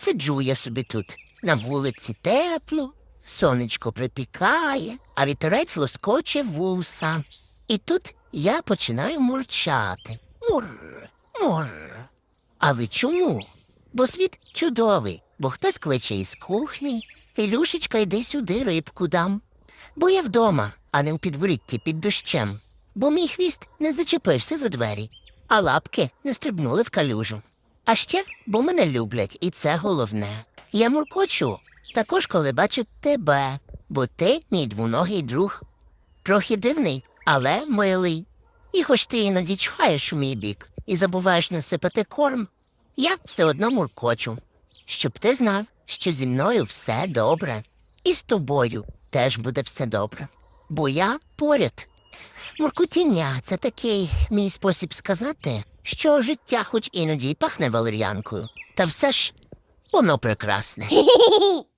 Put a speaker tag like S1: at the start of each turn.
S1: Сиджу я собі тут. На вулиці тепло, сонечко припікає, а вітерець лоскоче вуса. І тут я починаю мурчати. Мур, мур. Але чому? Бо світ чудовий, бо хтось кличе із кухні. Ілюшечка, йди сюди, рибку дам. Бо я вдома, а не у підворітті під дощем. Бо мій хвіст не зачепився за двері, а лапки не стрибнули в калюжу. А ще, бо мене люблять, і це головне. Я муркочу, також коли бачу тебе, бо ти мій двуногий друг. Трохи дивний, але милий. І хоч ти іноді чхаєш у мій бік і забуваєш насипати корм, я все одно муркочу, щоб ти знав, що зі мною все добре, і з тобою теж буде все добре. Бо я поряд. Муркотіння це такий мій спосіб сказати, що життя хоч іноді пахне валер'янкою, та все ж воно прекрасне.